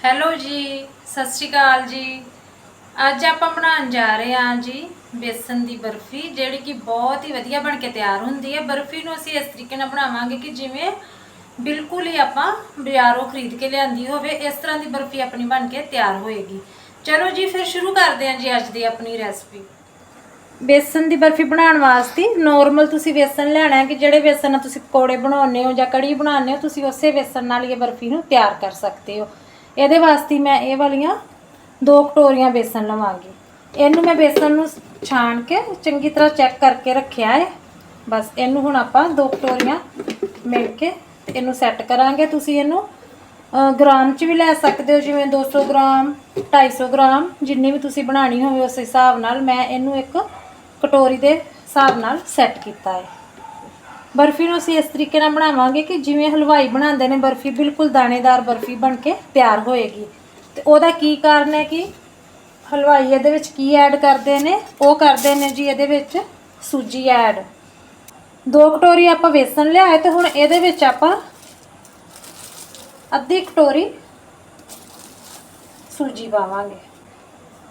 Hello ਜੀ, ਸਤਿ ਸ਼੍ਰੀ ਅਕਾਲ ਜੀ। ਅੱਜ ਆਪਾਂ ਬਣਾਉਣ ਜਾ ਰਹੇ ਹਾਂ ਜੀ ਬੇਸਨ ਦੀ ਬਰਫੀ, ਜਿਹੜੀ ਕਿ ਬਹੁਤ ਹੀ ਵਧੀਆ ਬਣ ਕੇ ਤਿਆਰ ਹੁੰਦੀ ਹੈ। ਬਰਫੀ ਨੂੰ ਅਸੀਂ ਇਸ ਤਰੀਕੇ ਨਾਲ ਬਣਾਵਾਂਗੇ ਕਿ ਜਿਵੇਂ ਬਿਲਕੁਲ ਹੀ ਆਪਾਂ ਬਾਜ਼ਾਰੋਂ ਖਰੀਦ ਕੇ ਲਿਆਂਦੀ ਹੋਵੇ, ਇਸ ਤਰ੍ਹਾਂ ਦੀ ਬਰਫੀ ਆਪਣੀ ਬਣ ਕੇ ਤਿਆਰ ਹੋਏਗੀ। ਚਲੋ ਜੀ, ਫਿਰ ਸ਼ੁਰੂ ਕਰਦੇ ਹਾਂ ਜੀ ਅੱਜ ਦੀ ਆਪਣੀ ਰੈਸਪੀ। ਬੇਸਨ ਦੀ ਬਰਫੀ ਬਣਾਉਣ ਵਾਸਤੇ ਨੋਰਮਲ ਤੁਸੀਂ ਬੇਸਨ ਲੈਣਾ ਹੈ ਕਿ ਜਿਹੜੇ ਬੇਸਨ ਨਾਲ ਤੁਸੀਂ ਪਕੌੜੇ ਬਣਾਉਂਦੇ ਹੋ ਜਾਂ ਕੜੀ ਬਣਾਉਂਦੇ ਹੋ, ਤੁਸੀਂ ਉਸੇ ਬੇਸਨ ਨਾਲ ਹੀ ਇਹ ਬਰਫੀ ਨੂੰ ਤਿਆਰ ਕਰ ਸਕਦੇ ਹੋ। ਇਹਦੇ ਵਾਸਤੇ ਮੈਂ ਇਹ ਵਾਲੀਆਂ ਦੋ ਕਟੋਰੀਆਂ ਬੇਸਨ ਲਵਾਂਗੀ। ਇਹਨੂੰ ਮੈਂ ਬੇਸਨ ਨੂੰ ਛਾਣ ਕੇ ਚੰਗੀ ਤਰ੍ਹਾਂ ਚੈੱਕ ਕਰਕੇ ਰੱਖਿਆ ਹੈ ਬਸ ਇਹਨੂੰ ਹੁਣ ਆਪਾਂ ਦੋ ਕਟੋਰੀਆਂ ਮਿਲ ਕੇ ਇਹਨੂੰ ਸੈੱਟ ਕਰਾਂਗੇ। ਤੁਸੀਂ ਇਹਨੂੰ ਅ, ਗ੍ਰਾਮ ਚ ਵੀ ਲੈ ਸਕਦੇ ਹੋ ਜਿਵੇਂ 200 ਗ੍ਰਾਮ 250 ਗ੍ਰਾਮ ਜਿੰਨੀ ਵੀ ਤੁਸੀਂ ਬਣਾਣੀ ਹੋਵੇ ਉਸ ਹਿਸਾਬ ਨਾਲ ਮੈਂ ਇਹਨੂੰ ਇੱਕ ਕਟੋਰੀ ਦੇ ਹਿਸਾਬ ਨਾਲ ਸੈੱਟ ਕੀਤਾ ਹੈ ਬਰਫੀ ਨੂੰ ਅਸੀਂ ਇਸ ਤਰੀਕੇ ਨਾਲ ਬਣਾਵਾਂਗੇ ਕਿ ਜਿਵੇਂ ਹਲਵਾਈ ਬਣਾਉਂਦੇ ਨੇ ਬਰਫੀ, ਬਿਲਕੁਲ ਦਾਣੇਦਾਰ ਬਰਫੀ ਬਣ ਕੇ ਤਿਆਰ ਹੋਏਗੀ। ਤੇ ਉਹਦਾ ਕੀ ਕਾਰਨ ਹੈ ਕਿ ਹਲਵਾਈ ਇਹਦੇ ਵਿੱਚ ਕੀ ਐਡ ਕਰਦੇ ਨੇ? ਉਹ ਕਰਦੇ ਨੇ ਜੀ ਇਹਦੇ ਵਿੱਚ ਸੂਜੀ ਐਡ ਦੋ ਕਟੋਰੀ ਆਪਾਂ ਵੇਸਣ ਲਿਆਏ ਤੇ ਹੁਣ ਇਹਦੇ ਵਿੱਚ ਆਪਾਂ ਅੱਧੀ ਕਟੋਰੀ ਸੂਜੀ ਪਾਵਾਂਗੇ।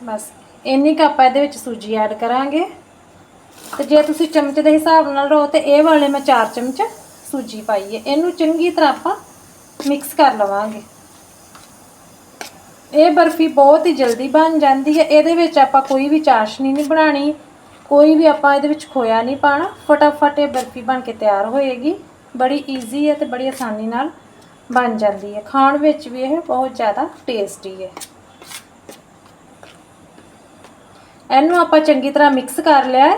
ਬਸ, ਇੰਨੀ ਕੁ ਆਪਾਂ ਇਹਦੇ ਵਿੱਚ ਸੂਜੀ ਐਡ ਕਰਾਂਗੇ। ਤੇ ਜੇ ਤੁਸੀਂ ਚਮਚ ਦੇ ਹਿਸਾਬ ਨਾਲ ਲਓ ਤੇ ਇਹ ਵਾਲੇ ਮੈਂ 4 ਚਮਚ ਸੂਜੀ ਪਾਈ ਹੈ। ਇਹਨੂੰ ਚੰਗੀ ਤਰ੍ਹਾਂ ਆਪਾਂ ਮਿਕਸ ਕਰ ਲਵਾਂਗੇ। ਇਹ ਬਰਫੀ ਬਹੁਤ ਹੀ ਜਲਦੀ ਬਣ ਜਾਂਦੀ ਹੈ। ਇਹਦੇ ਵਿੱਚ ਆਪਾਂ ਕੋਈ ਵੀ ਚਾਸ਼ਨੀ ਨਹੀਂ ਬਣਾਣੀ ਕੋਈ ਵੀ ਆਪਾਂ ਇਹਦੇ ਵਿੱਚ ਖੋਇਆ ਨਹੀਂ ਪਾਣਾ ਫਟਾਫਟ ਇਹ ਬਰਫੀ ਬਣ ਕੇ ਤਿਆਰ ਹੋਏਗੀ। ਬੜੀ ਈਜ਼ੀ ਹੈ ਤੇ ਬੜੀ ਆਸਾਨੀ ਨਾਲ ਬਣ ਜਾਂਦੀ ਹੈ। ਖਾਣ ਵਿੱਚ ਵੀ ਇਹ ਬਹੁਤ ਜ਼ਿਆਦਾ ਟੇਸਟੀ ਹੈ। ਇਹਨੂੰ ਆਪਾਂ ਚੰਗੀ ਤਰ੍ਹਾਂ ਮਿਕਸ ਕਰ ਲਿਆ ਹੈ।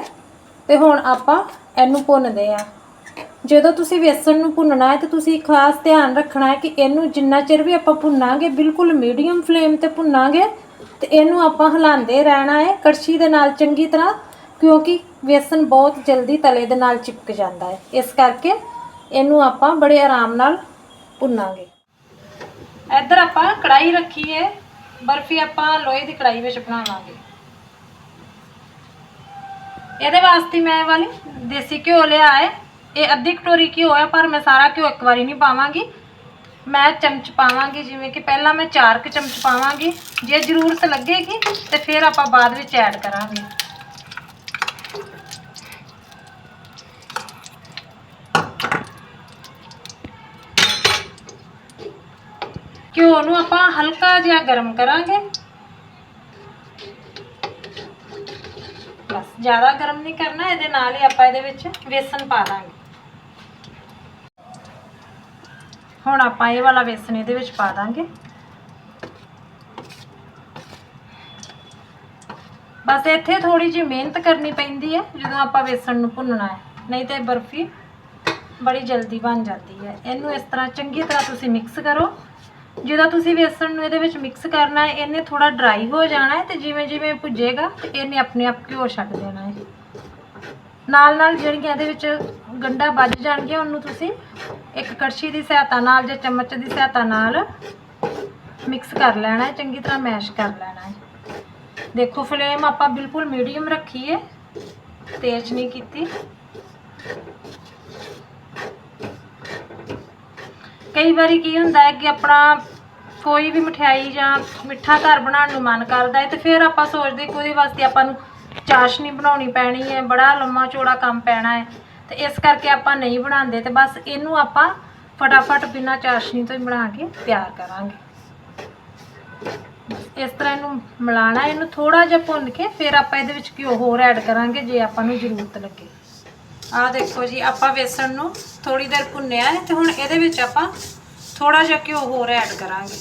ਤੇ ਹੁਣ ਆਪਾਂ ਇਹਨੂੰ ਭੁੰਨਦੇ ਆ ਜਦੋਂ ਤੁਸੀਂ ਵੇਸਣ ਨੂੰ ਭੁੰਨਣਾ ਹੈ ਤੇ ਤੁਸੀਂ ਖਾਸ ਧਿਆਨ ਰੱਖਣਾ ਹੈ ਕਿ ਇਹਨੂੰ ਜਿੰਨਾ ਚਿਰ ਵੀ ਆਪਾਂ ਭੁੰਨਾਂਗੇ, ਬਿਲਕੁਲ ਮੀਡੀਅਮ ਫਲੇਮ ਤੇ ਭੁੰਨਾਂਗੇ ਤੇ ਇਹਨੂੰ ਆਪਾਂ ਹਿਲਾਉਂਦੇ ਰਹਿਣਾ ਹੈ ਕੜਛੀ ਦੇ ਨਾਲ ਚੰਗੀ ਤਰ੍ਹਾਂ, ਕਿਉਂਕਿ ਵੇਸਣ ਬਹੁਤ ਜਲਦੀ ਤਲੇ ਦੇ ਨਾਲ ਚਿਪਕ ਜਾਂਦਾ ਹੈ। ਇਸ ਕਰਕੇ ਇਹਨੂੰ ਆਪਾਂ ਬੜੇ ਆਰਾਮ ਨਾਲ ਭੁੰਨਾਂਗੇ। ਇੱਧਰ ਆਪਾਂ ਕੜਾਈ ਰੱਖੀ ਹੈ, ਬਰਫੀ ਆਪਾਂ ਲੋਹੇ ਦੀ ਕੜਾਈ ਵਿੱਚ ਬਣਾਵਾਂਗੇ। ਇਹਦੇ ਵਾਸਤੇ ਮੈਂ ਇਹ ਵਾਲੀ ਦੇਸੀ ਘਿਓ ਲਿਆ ਹੈ। ਇਹ ਅੱਧੀ ਕਟੋਰੀ ਘਿਓ ਹੈ, ਪਰ ਮੈਂ ਸਾਰਾ ਘਿਓ ਇੱਕ ਵਾਰੀ ਨਹੀਂ ਪਾਵਾਂਗੀ। ਮੈਂ ਚਮਚ ਪਾਵਾਂਗੀ, ਜਿਵੇਂ ਕਿ ਪਹਿਲਾਂ ਮੈਂ 4 ਕੁ ਚਮਚ ਪਾਵਾਂਗੀ। ਜੇ ਜ਼ਰੂਰਤ ਲੱਗੇਗੀ, ਤੇ ਫਿਰ ਆਪਾਂ ਬਾਅਦ ਵਿੱਚ ਐਡ ਕਰਾਂਗੇ। ਘਿਓ ਨੂੰ ਆਪਾਂ ਹਲਕਾ ਜਿਹਾ ਗਰਮ ਕਰਾਂਗੇ। ਜ਼ਿਆਦਾ ਗਰਮ ਨਹੀਂ ਕਰਨਾ, ਇਹਦੇ ਨਾਲ ਹੀ ਆਪਾਂ ਇਹਦੇ ਵਿੱਚ ਵੇਸਣ ਪਾ ਦਾਂਗੇ ਹੁਣ ਆਪਾਂ ਇਹ ਵਾਲਾ ਵੇਸਣ ਇਹਦੇ ਵਿੱਚ ਪਾ ਦਾਂਗੇ। ਬਸ ਇੱਥੇ ਥੋੜੀ ਜਿਹੀ ਮਿਹਨਤ ਕਰਨੀ ਪੈਂਦੀ ਹੈ, ਜਦੋਂ ਆਪਾਂ ਵੇਸਣ ਨੂੰ ਭੁੰਨਣਾ ਹੈ। ਨਹੀਂ ਤੇ ਬਰਫੀ ਬੜੀ ਜਲਦੀ ਬਣ ਜਾਂਦੀ ਹੈ। ਇਹਨੂੰ ਇਸ ਤਰ੍ਹਾਂ ਚੰਗੀ ਤਰ੍ਹਾਂ ਤੁਸੀਂ ਮਿਕਸ ਕਰੋ। ਜਦੋਂ ਤੁਸੀਂ ਵੇਸਣ ਨੂੰ ਇਹਦੇ ਵਿੱਚ ਮਿਕਸ ਕਰਨਾ ਹੈ, ਇਹਨੇ ਥੋੜਾ ਡਰਾਈ ਹੋ ਜਾਣਾ ਹੈ ਤੇ ਜਿਵੇਂ ਜਿਵੇਂ ਭੁੱਜੇਗਾ ਤੇ ਇਹਨੇ ਆਪਣੇ ਆਪ ਘਿਓ ਛੱਡ ਦੇਣਾ ਹੈ। ਨਾਲ ਨਾਲ ਜਿਹੜੀਆਂ ਇਹਦੇ ਵਿੱਚ ਗੰਡਾ ਵੱਜ ਜਾਣਗੀਆਂ, ਉਹਨੂੰ ਤੁਸੀਂ ਇੱਕ ਕੜਛੀ ਦੀ ਸਹਾਇਤਾ ਨਾਲ ਜਾਂ ਚਮਚ ਦੀ ਸਹਾਇਤਾ ਨਾਲ ਮਿਕਸ ਕਰ ਲੈਣਾ ਹੈ, ਚੰਗੀ ਤਰ੍ਹਾਂ ਮੈਸ਼ ਕਰ ਲੈਣਾ ਹੈ। ਦੇਖੋ ਫਲੇਮ ਆਪਾਂ ਬਿਲਕੁਲ ਮੀਡੀਅਮ ਰੱਖੀ ਹੈ ਤੇਜ਼ ਨਹੀਂ ਕੀਤੀ। ਕਈ ਵਾਰੀ ਕੀ ਹੁੰਦਾ ਹੈ ਕਿ ਆਪਣਾ ਕੋਈ ਵੀ ਮਠਿਆਈ ਜਾਂ ਮਿੱਠਾ ਘਰ ਬਣਾਉਣ ਨੂੰ ਮਨ ਕਰਦਾ ਹੈ ਤੇ ਫਿਰ ਆਪਾਂ ਸੋਚਦੇ ਕਿ ਉਹਦੇ ਵਾਸਤੇ ਆਪਾਂ ਨੂੰ ਚਾਸ਼ਨੀ ਬਣਾਉਣੀ ਪੈਣੀ ਹੈ, ਬੜਾ ਲੰਮਾ ਚੌੜਾ ਕੰਮ ਪੈਣਾ ਹੈ ਤੇ ਇਸ ਕਰਕੇ ਆਪਾਂ ਨਹੀਂ ਬਣਾਉਂਦੇ ਤੇ ਬਸ ਇਹਨੂੰ ਆਪਾਂ ਫਟਾਫਟ ਬਿਨਾਂ ਚਾਸ਼ਨੀ ਤੋਂ ਹੀ ਬਣਾ ਕੇ ਤਿਆਰ ਕਰਾਂਗੇ। ਇਸ ਤਰ੍ਹਾਂ ਇਹਨੂੰ ਮਿਲਾਣਾ ਇਹਨੂੰ ਥੋੜਾ ਜਿਹਾ ਭੁੰਨ ਕੇ ਫਿਰ ਆਪਾਂ ਇਹਦੇ ਵਿੱਚ ਘਿਓ ਹੋਰ ਐਡ ਕਰਾਂਗੇ ਜੇ ਆਪਾਂ ਨੂੰ ਜ਼ਰੂਰਤ ਲੱਗੇ। ਆਹ ਦੇਖੋ ਜੀ, ਆਪਾਂ ਵੇਸਣ ਨੂੰ ਥੋੜੀ ਦੇਰ ਭੁੰਨਿਆ ਹੈ ਤੇ ਹੁਣ ਇਹਦੇ ਵਿੱਚ ਆਪਾਂ ਥੋੜਾ ਜਿਹਾ ਘਿਓ ਹੋਰ ਐਡ ਕਰਾਂਗੇ।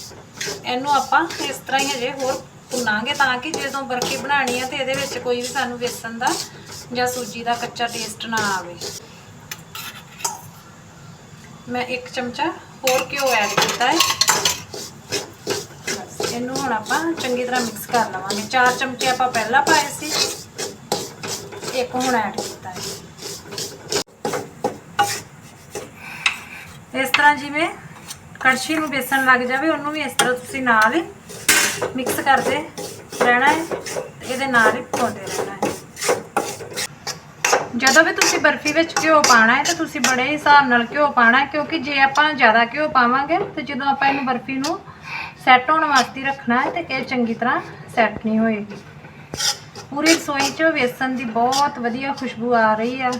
ਇਹਨੂੰ ਆਪਾਂ ਇਸ ਤਰ੍ਹਾਂ ਹੀ ਹਜੇ ਹੋਰ ਭੁੰਨਾਂਗੇ ਤਾਂ ਕਿ ਜਦੋਂ ਬਰਫੀ ਬਣਾਣੀ ਹੈ ਤੇ ਇਹਦੇ ਵਿੱਚ ਕੋਈ ਵੀ ਸਾਨੂੰ ਵੇਸਣ ਦਾ ਜਾਂ ਸੂਜੀ ਦਾ ਕੱਚਾ ਟੇਸਟ ਨਾ ਆਵੇ। ਮੈਂ ਇੱਕ ਚਮਚਾ ਹੋਰ ਘਿਓ ਐਡ ਕੀਤਾ ਹੈ। ਇਹਨੂੰ ਹੁਣ ਆਪਾਂ ਚੰਗੀ ਤਰ੍ਹਾਂ ਮਿਕਸ ਕਰ ਲਵਾਂਗੇ। ਚਾਰ ਚਮਚੇ ਆਪਾਂ ਪਹਿਲਾਂ ਪਾਏ ਸੀ, ਇੱਕ ਹੁਣ ਐਡ ਕੀਤਾ ਹੈ। ਇਸ ਤਰ੍ਹਾਂ ਜਿਵੇਂ ਕੜਛੀ ਨੂੰ ਬੇਸਣ ਲੱਗ ਜਾਵੇ, ਉਹਨੂੰ ਵੀ ਇਸ ਤਰ੍ਹਾਂ ਤੁਸੀਂ ਨਾਲ ਹੀ ਮਿਕਸ ਕਰਦੇ ਰਹਿਣਾ ਹੈ, ਇਹਦੇ ਨਾਲ ਹੀ ਪਾਉਂਦੇ ਰਹਿਣਾ ਹੈ। ਜਦੋਂ ਵੀ ਤੁਸੀਂ ਬਰਫੀ ਵਿੱਚ ਘਿਓ ਪਾਣਾ ਹੈ, ਤਾਂ ਤੁਸੀਂ ਬੜੇ ਹਿਸਾਬ ਨਾਲ ਘਿਓ ਪਾਣਾ ਕਿਉਂਕਿ ਜੇ ਆਪਾਂ ਜ਼ਿਆਦਾ ਘਿਓ ਪਾਵਾਂਗੇ, ਤੇ ਜਦੋਂ ਆਪਾਂ ਇਹਨੂੰ ਬਰਫੀ ਨੂੰ ਸੈੱਟ ਹੋਣ ਵਾਸਤੇ ਰੱਖਣਾ ਹੈ, ਤੇ ਇਹ ਚੰਗੀ ਤਰ੍ਹਾਂ ਸੈੱਟ ਨਹੀਂ ਹੋਏਗੀ। ਪੂਰੀ ਰਸੋਈ 'ਚ ਵੇਸਣ ਦੀ ਬਹੁਤ ਵਧੀਆ ਖੁਸ਼ਬੂ ਆ ਰਹੀ ਆ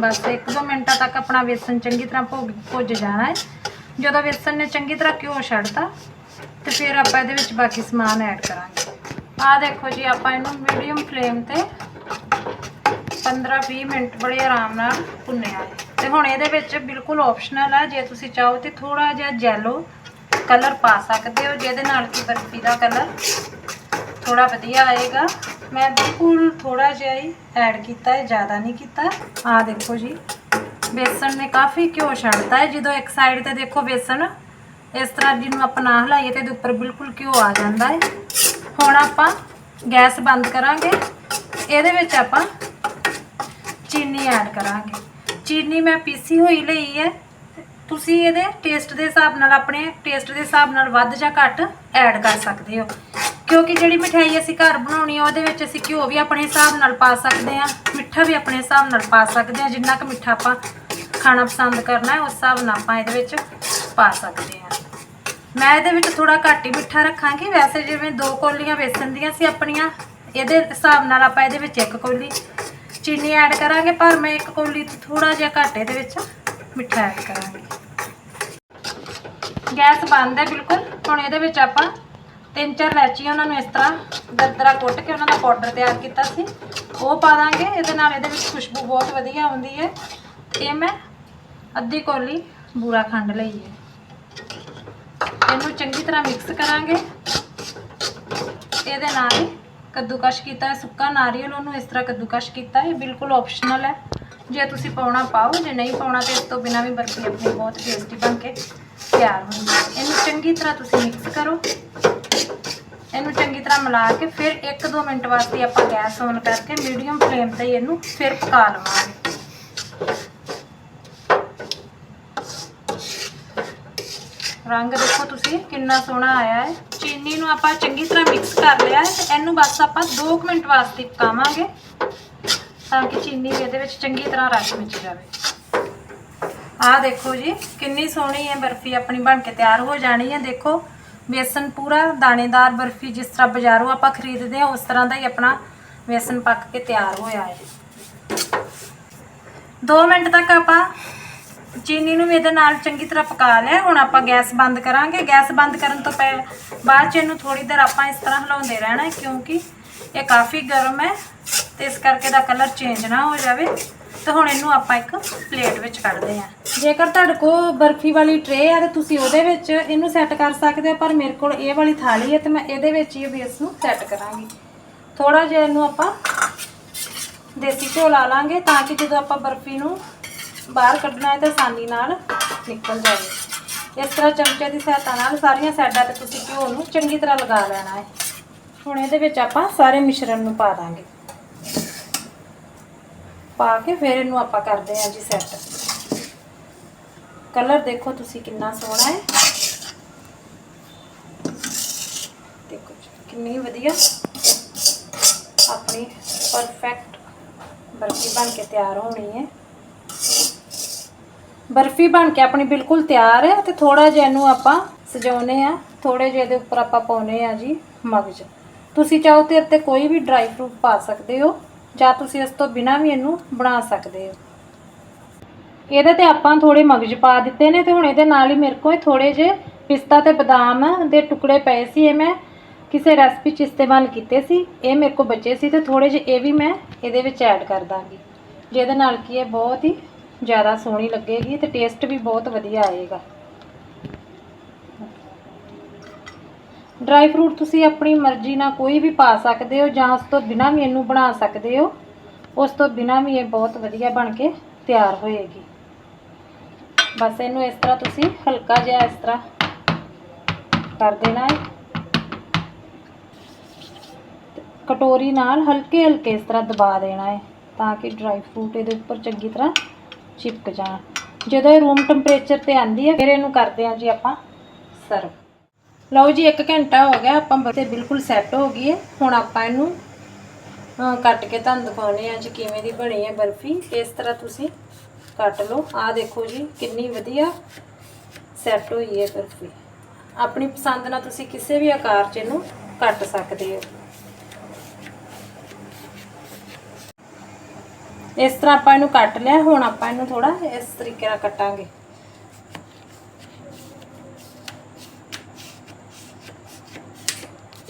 ਬਸ 1-2 ਮਿੰਟਾਂ ਤੱਕ ਆਪਣਾ ਵੇਸਣ ਚੰਗੀ ਤਰ੍ਹਾਂ ਭੁੱਜ ਭੁੱਜ ਜਾਣਾ ਹੈ। ਜਦੋਂ ਵੇਸਣ ਨੇ ਚੰਗੀ ਤਰ੍ਹਾਂ ਘਿਓ ਛੱਡਤਾ, ਤੇ ਫਿਰ ਆਪਾਂ ਇਹਦੇ ਵਿੱਚ ਬਾਕੀ ਸਮਾਨ ਐਡ ਕਰਾਂਗੇ। ਆਹ ਦੇਖੋ ਜੀ, ਆਪਾਂ ਇਹਨੂੰ ਮੀਡੀਅਮ ਫਲੇਮ ਤੇ 15-20 ਮਿੰਟ ਬੜੇ ਆਰਾਮ ਨਾਲ ਭੁੰਨਿਆ ਹੈ। ਤੇ ਹੁਣ ਇਹਦੇ ਵਿੱਚ ਬਿਲਕੁਲ ਆਪਸ਼ਨਲ ਆ, ਜੇ ਤੁਸੀਂ ਚਾਹੋ ਤੇ ਥੋੜਾ ਜਿਹਾ ਜੈਲੋ ਕਲਰ ਪਾ ਸਕਦੇ ਹੋ, ਜਿਹਦੇ ਨਾਲ ਕਿ ਬਰਫੀ ਦਾ ਕਲਰ ਥੋੜਾ ਵਧੀਆ ਆਏਗਾ। ਮੈਂ ਬਿਲਕੁਲ ਥੋੜਾ ਜਿਹਾ ਹੀ ਐਡ ਕੀਤਾ ਹੈ, ਜ਼ਿਆਦਾ ਨਹੀਂ ਕੀਤਾ। ਆਹ ਦੇਖੋ ਜੀ ਬੇਸਣ ਨੇ ਕਾਫੀ ਘਿਓ ਛੱਡਤਾ ਹੈ। ਜਦੋਂ ਇੱਕ ਸਾਈਡ ਤੇ ਦੇਖੋ ਬੇਸਣ, ਇਸ ਤਰ੍ਹਾਂ ਜਿਹਨੂੰ ਆਪਾਂ ਨਾ ਹਿਲਾਈਏ ਤੇ ਇਹਦੇ ਉੱਪਰ ਬਿਲਕੁਲ ਘਿਓ ਆ ਜਾਂਦਾ ਹੈ। ਹੁਣ ਆਪਾਂ ਗੈਸ ਬੰਦ ਕਰਾਂਗੇ। ਇਹਦੇ ਵਿੱਚ ਆਪਾਂ ਚੀਨੀ ਐਡ ਕਰਾਂਗੇ। ਚੀਨੀ ਮੈਂ ਪੀਸੀ ਹੋਈ ਲਈ ਹੈ। ਤੁਸੀਂ ਇਹਦੇ ਟੇਸਟ ਦੇ ਹਿਸਾਬ ਨਾਲ, ਆਪਣੇ ਟੇਸਟ ਦੇ ਹਿਸਾਬ ਨਾਲ ਵੱਧ ਜਾਂ ਘੱਟ ਐਡ ਕਰ ਸਕਦੇ ਹੋ। ਕਿਉਂਕਿ ਜਿਹੜੀ ਮਠਿਆਈ ਅਸੀਂ ਘਰ ਬਣਾਉਣੀ ਆ, ਉਹਦੇ ਵਿੱਚ ਅਸੀਂ ਘਿਓ ਵੀ ਆਪਣੇ ਹਿਸਾਬ ਨਾਲ ਪਾ ਸਕਦੇ ਆ ਮਿੱਠਾ ਵੀ ਆਪਣੇ ਹਿਸਾਬ ਨਾਲ ਪਾ ਸਕਦੇ ਆ ਜਿੰਨਾ ਕੁ ਮਿੱਠਾ ਆਪਾਂ ਖਾਣਾ ਪਸੰਦ ਕਰਨਾ ਹੈ, ਉਸ ਹਿਸਾਬ ਨਾਲ ਆਪਾਂ ਇਹਦੇ ਵਿੱਚ ਪਾ ਸਕਦੇ ਹਾਂ। ਮੈਂ ਇਹਦੇ ਵਿੱਚ ਥੋੜਾ ਘੱਟ ਹੀ ਮਿੱਠਾ ਰੱਖਾਂਗੀ। ਵੈਸੇ ਜਿਵੇਂ ਦੋ ਕੌਲੀਆਂ ਵੇਸਣ ਦੀਆਂ ਸੀ ਆਪਣੀਆਂ, ਇਹਦੇ ਹਿਸਾਬ ਨਾਲ ਆਪਾਂ ਇਹਦੇ ਵਿੱਚ ਇੱਕ ਕੌਲੀ ਚੀਨੀ ਐਡ ਕਰਾਂਗੇ, ਪਰ ਮੈਂ ਇੱਕ ਕੌਲੀ ਤੋਂ ਥੋੜਾ ਜਿਹਾ ਘੱਟ ਇਹਦੇ ਵਿੱਚ ਮਿੱਠਾ ਐਡ ਕਰਾਂਗੇ। ਗੈਸ ਬੰਦ ਹੈ ਬਿਲਕੁਲ। ਹੁਣ ਇਹਦੇ ਵਿੱਚ ਆਪਾਂ ਤਿੰਨ ਚਾਰ ਇਲਾਚੀਆਂ ਉਹਨਾਂ ਨੂੰ ਇਸ ਤਰ੍ਹਾਂ ਦਰਦਰਾ ਕੁੱਟ ਕੇ ਉਹਨਾਂ ਦਾ ਪਾਊਡਰ ਤਿਆਰ ਕੀਤਾ ਸੀ। ਉਹ ਪਾ ਦਾਂਗੇ। ਇਹਦੇ ਨਾਲ ਇਹਦੇ ਵਿੱਚ ਖੁਸ਼ਬੂ ਬਹੁਤ ਵਧੀਆ ਆਉਂਦੀ ਹੈ। ਇਹ ਮੈਂ ਅੱਧੀ ਕੌਲੀ ਬੂਰਾ ਖੰਡ ਲਈ ਹੈ ਇਹਨੂੰ ਚੰਗੀ ਤਰ੍ਹਾਂ ਮਿਕਸ ਕਰਾਂਗੇ। ਇਹਦੇ ਨਾਲ ਹੀ ਕੱਦੂਕਸ਼ ਕੀਤਾ ਹੈ, ਸੁੱਕਾ ਨਾਰੀਅਲ, ਉਹਨੂੰ ਇਸ ਤਰ੍ਹਾਂ ਕੱਦੂਕਸ਼ ਕੀਤਾ ਹੈ। ਇਹ ਬਿਲਕੁਲ ਆਪਸ਼ਨਲ ਹੈ। ਜੇ ਤੁਸੀਂ ਪਾਉਣਾ ਪਾਓ, ਜੇ ਨਹੀਂ ਪਾਉਣਾ ਤੇ ਇਸ ਤੋਂ ਬਿਨਾ ਵੀ ਬਰਫੀ ਆਪਣੀ ਬਹੁਤ ਟੇਸਟੀ ਬਣ ਕੇ ਤਿਆਰ ਹੁੰਦੀ ਹੈ। ਇਹਨੂੰ ਚੰਗੀ ਤਰ੍ਹਾਂ ਤੁਸੀਂ ਮਿਕਸ ਕਰੋ। ਇਹਨੂੰ ਚੰਗੀ ਤਰ੍ਹਾਂ ਮਿਲਾ ਕੇ ਫਿਰ 1-2 ਮਿੰਟ ਵਾਸਤੇ ਆਪਾਂ ਗੈਸ ਔਨ ਕਰਕੇ ਮੀਡੀਅਮ ਫਲੇਮ ਤੇ ਇਹਨੂੰ ਫਿਰ ਪਕਾ ਲਵਾਂਗੇ। ਰੰਗ ਦੇਖੋ ਤੁਸੀਂ, ਕਿੰਨਾ ਸੋਹਣਾ ਆਇਆ ਹੈ। ਚੀਨੀ ਨੂੰ ਆਪਾਂ ਚੰਗੀ ਤਰ੍ਹਾਂ ਮਿਕਸ ਕਰ ਲਿਆ ਹੈ। ਤੇ ਇਹਨੂੰ ਬਸ ਆਪਾਂ 2 ਮਿੰਟ ਵਾਸਤੇ ਪਕਾਵਾਂਗੇ, ਤਾਂ ਕਿ ਚੀਨੀ ਇਹਦੇ ਵਿੱਚ ਚੰਗੀ ਤਰ੍ਹਾਂ ਰਸ ਵਿੱਚ ਜਾਵੇ। ਆਹ ਦੇਖੋ ਜੀ, ਕਿੰਨੀ ਸੋਹਣੀ ਹੈ ਬਰਫੀ ਆਪਣੀ ਬਣ ਕੇ ਤਿਆਰ ਹੋ ਜਾਣੀ ਹੈ। ਦੇਖੋ, ਬੇਸਨ ਪੂਰਾ ਦਾਣੇਦਾਰ ਬਰਫੀ ਜਿਸ ਤਰ੍ਹਾਂ ਬਾਜ਼ਾਰੋਂ ਆਪਾਂ ਖਰੀਦਦੇ ਹਾਂ, ਉਸ ਤਰ੍ਹਾਂ ਦਾ ਹੀ ਆਪਣਾ ਬੇਸਨ ਪੱਕ ਕੇ ਤਿਆਰ ਹੋਇਆ ਹੈ। 2 ਮਿੰਟ ਤੱਕ ਆਪਾਂ ਚੀਨੀ ਨੂੰ ਵੀ ਇਹਦੇ ਨਾਲ ਚੰਗੀ ਤਰ੍ਹਾਂ ਪਕਾ ਲਿਆ। ਹੁਣ ਆਪਾਂ ਗੈਸ ਬੰਦ ਕਰਾਂਗੇ। ਗੈਸ ਬੰਦ ਕਰਨ ਤੋਂ ਪਹਿਲਾਂ ਬਾਅਦ ਚ ਇਹਨੂੰ ਥੋੜੀ ਦੇਰ ਆਪਾਂ ਇਸ ਤਰ੍ਹਾਂ ਹਿਲਾਉਂਦੇ ਰਹਿਣਾ ਕਿਉਂਕਿ ਇਹ ਕਾਫੀ ਗਰਮ ਹੈ ਤੇ ਇਸ ਕਰਕੇ ਦਾ ਕਲਰ ਚੇਂਜ ਨਾ ਹੋ ਜਾਵੇ। ਤੇ ਹੁਣ ਇਹਨੂੰ ਆਪਾਂ ਇੱਕ ਪਲੇਟ ਵਿੱਚ ਕੱਢਦੇ ਹਾਂ। ਜੇਕਰ ਤੁਹਾਡੇ ਕੋਲ ਬਰਫੀ ਵਾਲੀ ਟਰੇ ਆ ਤਾਂ ਤੁਸੀਂ ਉਹਦੇ ਵਿੱਚ ਇਹਨੂੰ ਸੈੱਟ ਕਰ ਸਕਦੇ ਹੋ, ਪਰ ਮੇਰੇ ਕੋਲ ਇਹ ਵਾਲੀ ਥਾਲੀ ਹੈ ਤੇ ਮੈਂ ਇਹਦੇ ਵਿੱਚ ਹੀ ਬੇਸ ਨੂੰ ਸੈੱਟ ਕਰਾਂਗੀ। ਥੋੜਾ ਜਿਹਾ ਇਹਨੂੰ ਆਪਾਂ ਦੇਸੀ ਘਿਓ ਲਾ ਲਾਂਗੇ ਤਾਂ ਕਿ ਜਦੋਂ ਆਪਾਂ ਬਰਫੀ ਨੂੰ ਬਾਹਰ ਕੱਢਣਾ ਹੈ ਤਾਂ ਆਸਾਨੀ ਨਾਲ ਨਿਕਲ ਜਾਵੇ ਇਸ ਤਰ੍ਹਾਂ ਚਮਚੇ ਦੀ ਸਹਾਇਤਾ ਨਾਲ ਸਾਰੀਆਂ ਸਾਈਡਾਂ ਤੇ ਤੁਸੀਂ ਘਿਓ ਨੂੰ ਚੰਗੀ ਤਰ੍ਹਾਂ ਲਗਾ ਲੈਣਾ ਹੈ। ਹੁਣ ਇਹਦੇ ਵਿੱਚ ਆਪਾਂ ਸਾਰੇ ਮਿਸ਼ਰਣ ਨੂੰ ਪਾ ਦਾਂਗੇ। ਪਾ ਕੇ ਫਿਰ ਇਹਨੂੰ ਆਪਾਂ ਕਰਦੇ ਹਾਂ ਜੀ ਸੈੱਟ। ਕਲਰ ਦੇਖੋ ਤੁਸੀਂ ਕਿੰਨਾ ਸੋਹਣਾ ਹੈ। ਦੇਖੋ ਕਿੰਨੀ ਵਧੀਆ ਆਪਣੀ ਪਰਫੈਕਟ ਬਰਫੀ ਬਣ ਕੇ ਤਿਆਰ ਹੋਣੀ ਹੈ। ਬਰਫੀ ਬਣ ਕੇ ਆਪਣੀ ਬਿਲਕੁਲ ਤਿਆਰ ਹੈ ਤੇ ਥੋੜਾ ਜਿਹਾ ਇਹਨੂੰ ਆਪਾਂ ਸਜਾਉਨੇ ਆ। ਥੋੜੇ ਜਿਹੇ ਦੇ ਉੱਪਰ ਆਪਾਂ ਪਾਉਨੇ ਆ ਜੀ ਮਗਜ। ਤੁਸੀਂ ਚਾਹੋ ਤੇ ਇੱਥੇ ਕੋਈ ਵੀ ਡਰਾਈ ਫਰੂਟ ਪਾ ਸਕਦੇ ਹੋ ਜਾਂ ਤੁਸੀਂ ਇਸ ਤੋਂ ਬਿਨਾ ਵੀ ਇਹਨੂੰ ਬਣਾ ਸਕਦੇ ਹੋ। ਇਹਦੇ ਤੇ ਆਪਾਂ ਥੋੜੇ ਮਗਜ ਪਾ ਦਿੱਤੇ ਨੇ ਤੇ ਹੁਣ ਇਹਦੇ ਨਾਲ ਹੀ ਮੇਰੇ ਕੋਲ ਥੋੜੇ ਜਿਹੇ ਪਿਸਤਾ ਤੇ ਬਦਾਮ ਦੇ ਟੁਕੜੇ ਪਏ ਸੀ। ਇਹ ਮੈਂ ਕਿਸੇ ਰੈਸਪੀ 'ਚ ਇਸਤੇਮਾਲ ਕੀਤੇ ਸੀ। ਇਹ ਮੇਰੇ ਕੋਲ ਬਚੇ ਸੀ ਤੇ ਥੋੜੇ ਜਿਹੇ ਇਹ ਵੀ ਮੈਂ ਇਹਦੇ ਵਿੱਚ ਐਡ ਕਰ ਦਾਂਗੀ। ਜਿਹਦੇ ਨਾਲ ਕੀ ਇਹ ਬਹੁਤ ਹੀ ਜ਼ਿਆਦਾ ਸੋਹਣੀ ਲੱਗੇਗੀ ਤੇ ਟੇਸਟ ਵੀ ਬਹੁਤ ਵਧੀਆ ਆਏਗਾ। ਡਰਾਈ ਫਰੂਟ ਤੁਸੀਂ ਆਪਣੀ ਮਰਜ਼ੀ ਨਾਲ ਕੋਈ ਵੀ ਪਾ ਸਕਦੇ ਹੋ ਜਾਂ ਉਸ ਤੋਂ ਬਿਨਾ ਵੀ ਇਹਨੂੰ ਬਣਾ ਸਕਦੇ ਹੋ। ਉਸ ਤੋਂ ਬਿਨਾ ਵੀ ਇਹ ਬਹੁਤ ਵਧੀਆ ਬਣ ਕੇ ਤਿਆਰ ਹੋਏਗੀ। ਬਸ ਇਹਨੂੰ ਇਸ ਤਰ੍ਹਾਂ ਤੁਸੀਂ ਹਲਕਾ ਜਿਹਾ ਇਸ ਤਰ੍ਹਾਂ ਕਰ ਦੇਣਾ ਹੈ। ਕਟੋਰੀ ਨਾਲ ਹਲਕੇ ਹਲਕੇ ਇਸ ਤਰ੍ਹਾਂ ਦਬਾ ਦੇਣਾ ਹੈ ਤਾਂ ਕਿ ਡਰਾਈ ਫਰੂਟ ਇਹਦੇ ਉੱਪਰ ਚੰਗੀ ਤਰ੍ਹਾਂ ਚਿਪਕ ਜਾਣ ਜਦੋਂ ਇਹ ਰੂਮ ਟੈਂਪਰੇਚਰ ਤੇ ਆਂਦੀ ਹੈ, ਫਿਰ ਇਹਨੂੰ ਕਰਦੇ ਹਾਂ ਜੀ ਆਪਾਂ ਸਰਵ ਲਓ ਜੀ 1 ਘੰਟਾ ਹੋ ਗਿਆ, ਆਪਾਂ ਬਰਫੀ ਬਿਲਕੁਲ ਸੈੱਟ ਹੋ ਗਈ ਹੈ। ਹੁਣ ਆਪਾਂ ਇਹਨੂੰ ਕੱਟ ਕੇ ਤੁਹਾਨੂੰ ਦਿਖਾਉਣੇ ਆ ਜੀ ਕਿਵੇਂ ਦੀ ਬਣੀ ਹੈ ਬਰਫੀ। ਇਸ ਤਰ੍ਹਾਂ ਤੁਸੀਂ ਕੱਟ ਲਓ। ਆਹ ਦੇਖੋ ਜੀ, ਕਿੰਨੀ ਵਧੀਆ ਸੈੱਟ ਹੋਈ ਹੈ ਬਰਫੀ। ਆਪਣੀ ਪਸੰਦ ਨਾਲ ਤੁਸੀਂ ਕਿਸੇ ਵੀ ਆਕਾਰ 'ਚ ਇਹਨੂੰ ਕੱਟ ਸਕਦੇ ਹੋ। ਇਸ ਤਰ੍ਹਾਂ ਆਪਾਂ ਇਹਨੂੰ ਕੱਟ ਲਿਆ, ਹੁਣ ਆਪਾਂ ਇਹਨੂੰ ਥੋੜਾ ਇਸ ਤਰੀਕੇ ਨਾਲ ਕੱਟਾਂਗੇ।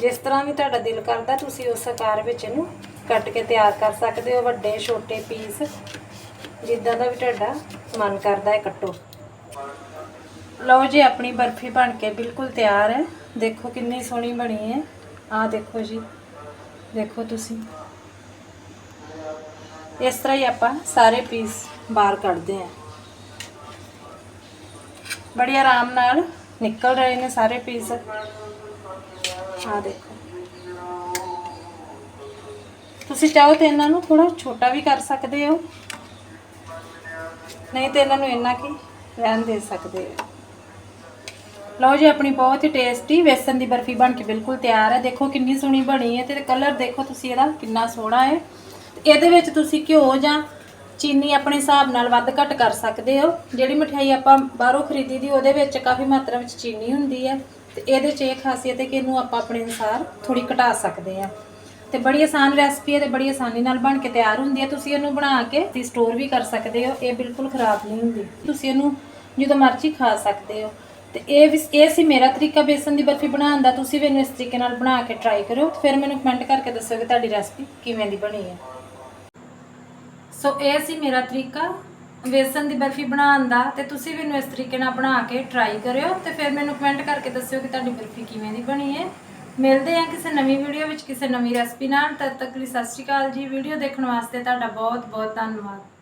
ਜਿਸ ਤਰ੍ਹਾਂ ਵੀ ਤੁਹਾਡਾ ਦਿਲ ਕਰਦਾ, ਤੁਸੀਂ ਉਸ ਆਕਾਰ ਵਿੱਚ ਇਹਨੂੰ ਕੱਟ ਕੇ ਤਿਆਰ ਕਰ ਸਕਦੇ ਹੋ, ਵੱਡੇ, ਛੋਟੇ ਪੀਸ। ਜਿੱਦਾਂ ਦਾ ਵੀ ਤੁਹਾਡਾ ਮਨ ਕਰਦਾ ਹੈ, ਕੱਟੋ। ਲਓ ਜੀ, ਆਪਣੀ ਬਰਫੀ ਬਣ ਕੇ ਬਿਲਕੁਲ ਤਿਆਰ ਹੈ। ਦੇਖੋ ਕਿੰਨੀ ਸੋਹਣੀ ਬਣੀ ਹੈ। ਆਹ ਦੇਖੋ ਜੀ, ਦੇਖੋ ਤੁਸੀਂ। ਇਸ ਤਰ੍ਹਾਂ ਹੀ ਆਪਾਂ ਸਾਰੇ ਪੀਸ ਬਾਹਰ ਕੱਢਦੇ ਹਾਂ। ਬੜੀ ਆਰਾਮ ਨਾਲ ਨਿਕਲ ਰਹੇ ਨੇ ਸਾਰੇ ਪੀਸ ਆ ਦੇਖੋ। ਤੁਸੀਂ ਚਾਹੋ ਤੇ ਇਹਨਾਂ ਨੂੰ ਥੋੜਾ ਛੋਟਾ ਵੀ ਕਰ ਸਕਦੇ ਹੋ। ਨਹੀਂ ਤੇ ਇਹਨਾਂ ਨੂੰ ਇੰਨਾ ਕੀ ਰਹਿਣ ਦੇ ਸਕਦੇ ਹੋ। ਲਓ ਜੀ, ਆਪਣੀ ਬਹੁਤ ਹੀ ਟੇਸਟੀ ਵੇਸਣ ਦੀ ਬਰਫੀ ਬਣ ਕੇ ਬਿਲਕੁਲ ਤਿਆਰ ਹੈ। ਦੇਖੋ ਕਿੰਨੀ ਸੋਹਣੀ ਬਣੀ ਹੈ ਤੇ ਕਲਰ ਦੇਖੋ ਤੁਸੀਂ ਇਹਦਾ ਕਿੰਨਾ ਸੋਹਣਾ ਹੈ। ਇਹਦੇ ਵਿੱਚ ਤੁਸੀਂ ਘਿਓ ਜਾਂ ਚੀਨੀ ਆਪਣੇ ਹਿਸਾਬ ਨਾਲ ਵੱਧ ਘੱਟ ਕਰ ਸਕਦੇ ਹੋ। ਜਿਹੜੀ ਮਠਿਆਈ ਆਪਾਂ ਬਾਹਰੋਂ ਖਰੀਦੀ ਦੀ ਉਹਦੇ ਵਿੱਚ ਕਾਫੀ ਮਾਤਰਾ ਵਿੱਚ ਚੀਨੀ ਹੁੰਦੀ ਹੈ ਤੇ ਇਹਦੇ 'ਚ ਇਹ ਖਾਸੀਅਤ ਹੈ ਕਿ ਇਹਨੂੰ ਆਪਾਂ ਆਪਣੇ ਅਨੁਸਾਰ ਥੋੜੀ ਘਟਾ ਸਕਦੇ ਆ ਤੇ ਬੜੀ ਆਸਾਨ ਰੈਸਪੀ ਹੈ ਤੇ ਬੜੀ ਆਸਾਨੀ ਨਾਲ ਬਣ ਕੇ ਤਿਆਰ ਹੁੰਦੀ ਹੈ। ਤੁਸੀਂ ਇਹਨੂੰ ਬਣਾ ਕੇ ਤੇ ਸਟੋਰ ਵੀ ਕਰ ਸਕਦੇ ਹੋ। ਇਹ ਬਿਲਕੁਲ ਖਰਾਬ ਨਹੀਂ ਹੁੰਦੀ। ਤੁਸੀਂ ਇਹਨੂੰ ਜਦੋਂ ਮਰਜ਼ੀ ਖਾ ਸਕਦੇ ਹੋ। ਤੇ ਇਹ ਵੀ ਇਹ ਸੀ ਮੇਰਾ ਤਰੀਕਾ ਬੇਸਨ ਦੀ ਬਰਫੀ ਬਣਾਉਣ ਦਾ। ਤੁਸੀਂ ਵੀ ਇਹਨੂੰ ਇਸ ਤਰੀਕੇ ਨਾਲ ਬਣਾ ਕੇ ਟਰਾਈ ਕਰਿਓ। ਫਿਰ ਮੈਨੂੰ ਕਮੈਂਟ ਕਰਕੇ ਦੱਸੋ ਕਿ ਤੁਹਾਡੀ ਰੈਸਪੀ ਕਿਵੇਂ ਦੀ ਬਣੀ ਹੈ। ਸੋ ਇਹ ਸੀ ਮੇਰਾ ਤਰੀਕਾ, ਵੇਸਣ ਦੀ ਬਰਫੀ ਬਣਾਉਣ ਦਾ, ਤੇ ਤੁਸੀਂ ਵੀ ਇਹਨੂੰ ਇਸ ਤਰੀਕੇ ਨਾਲ ਬਣਾ ਕੇ ਟਰਾਈ ਕਰਿਓ, ਤੇ ਫਿਰ ਮੈਨੂੰ ਕਮੈਂਟ ਕਰਕੇ ਦੱਸਿਓ ਕਿ ਤੁਹਾਡੀ ਬਰਫੀ ਕਿਵੇਂ ਦੀ ਬਣੀ ਹੈ। ਮਿਲਦੇ ਹਾਂ ਕਿਸੇ ਨਵੀਂ ਵੀਡੀਓ ਵਿੱਚ ਕਿਸੇ ਨਵੀਂ ਰੈਸਪੀ ਨਾਲ, ਤਦ ਤੱਕ ਲਈ ਸਤਿ ਸ਼੍ਰੀ ਅਕਾਲ ਜੀ। ਵੀਡੀਓ ਦੇਖਣ ਵਾਸਤੇ ਤੁਹਾਡਾ ਬਹੁਤ ਬਹੁਤ ਧੰਨਵਾਦ।